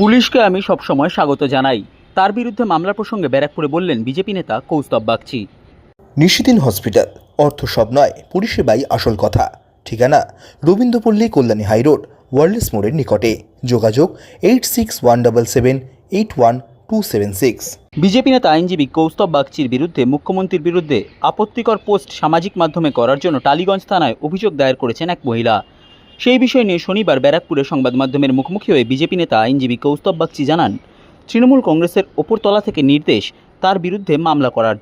পুলিশকে আমি সবসময় স্বাগত জানাই। তার বিরুদ্ধে মামলা প্রসঙ্গে ব্যারাকপুরে বললেন বিজেপি নেতা কৌস্তব বাগচি। নিশিদিন হসপিটাল অর্থ সব নয় পরিষেবাই আসল কথা। ঠিকানা রবীন্দ্রপল্লী কল্যাণী হাইরোড ওয়ার্ল্ডস মোড়ের নিকটে। যোগাযোগ eight six one double seven eight one two seven six. BJP নেতা আইনজীবী কৌস্তব বাগচির বিরুদ্ধে মুখ্যমন্ত্রীর বিরুদ্ধে আপত্তিকর পোস্ট সামাজিক মাধ্যমে করার জন্য টালিগঞ্জ থানায় অভিযোগ দায়ের করেছেন এক মহিলা। সেই বিষয় নিয়ে শনিবার ব্যারাকপুরে সংবাদ মাধ্যমের মুখোমুখি হয়ে বিজেপি নেতা আইনজীবী কৌস্তব বাগচি জানান, তৃণমূল কংগ্রেসের ওপরতলা থেকে নির্দেশ তার বিরুদ্ধে মামলা করার।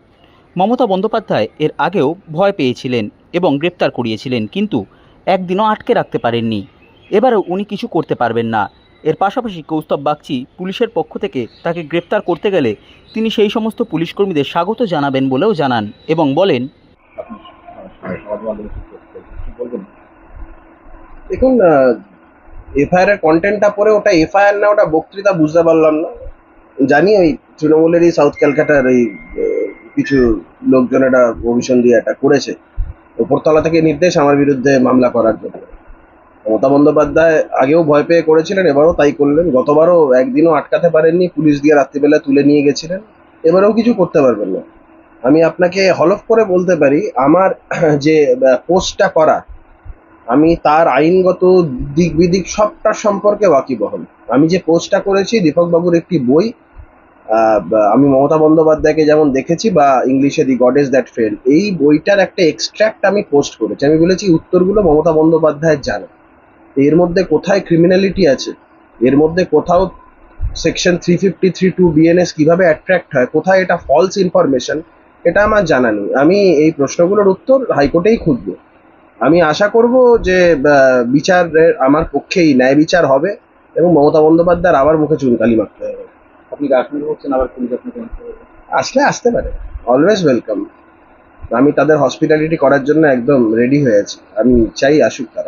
মমতা বন্দ্যোপাধ্যায় এর আগেও ভয় পেয়েছিলেন এবং গ্রেপ্তার করিয়েছিলেন, কিন্তু একদিনও আটকে রাখতে পারেননি। এবারেও উনি কিছু করতে পারবেন না। এর পাশাপাশি কৌস্তব বাগচি পুলিশের পক্ষ থেকে তাকে গ্রেপ্তার করতে গেলে তিনি সেই সমস্ত পুলিশকর্মীদের স্বাগত জানাবেন বলেও জানান এবং বলেন দেখুন এফআইআর এর কন্টেন্টটা পরে ওটা এফআইআর না, ওটা বক্তৃতা বুঝতে পারলাম না। জানি ওই তৃণমূলেরই সাউথ ক্যালকাটার এই কিছু লোকজন এটা অভিশন দিয়ে এটা করেছে। উপরতলা থেকে নির্দেশ আমার বিরুদ্ধে মামলা করার জন্য। মমতা বন্দ্যোপাধ্যায় আগেও ভয় পেয়ে করেছিলেন, এবারও তাই করলেন। গতবারও একদিনও আটকাতে পারেননি, পুলিশ দিয়ে রাত্রিবেলা তুলে নিয়ে গেছিলেন। এবারেও কিছু করতে পারবেন না। আমি আপনাকে হলফ করে বলতে পারি, আমার যে পোস্টটা করা আমি তার আইনগত দিক বিদিক সবটার সম্পর্কে ওয়াকিবহল আমি যে পোস্টটা করেছি দীপক বাবুর একটি বই আমি মমতা বন্দ্যোপাধ্যায়কে যেমন দেখেছি বা ইংলিশে the God is that fail, এই বইটার একটা এক্সট্রাক্ট আমি পোস্ট করেছি। আমি বলেছি, উত্তরগুলো মমতা বন্দ্যোপাধ্যায়ের জানে। এর মধ্যে কোথায় ক্রিমিনালিটি আছে? এর মধ্যে কোথাও section three fifty three two BNS কীভাবে অ্যাট্রাক্ট হয়? কোথায় এটা ফলস ইনফরমেশন এটা আমার জানা নেই। আমি এই প্রশ্নগুলোর উত্তর হাইকোর্টেই খুঁজবো। আমি আশা করব যে বিচারের আমার পক্ষেই ন্যায় বিচার হবে এবং মমতা বন্দ্যোপাধ্যায় আবার মুখে চুনকালি মারতে হবে। আপনি রাজনীতি করছেন আবার পুলিশ আপনাকে আসলে আসতে পারে। অলওয়েজ ওয়েলকাম আমি তাদের হসপিটালিটি করার জন্য একদম রেডি হয়ে আছি। আমি চাই আসুক তারা।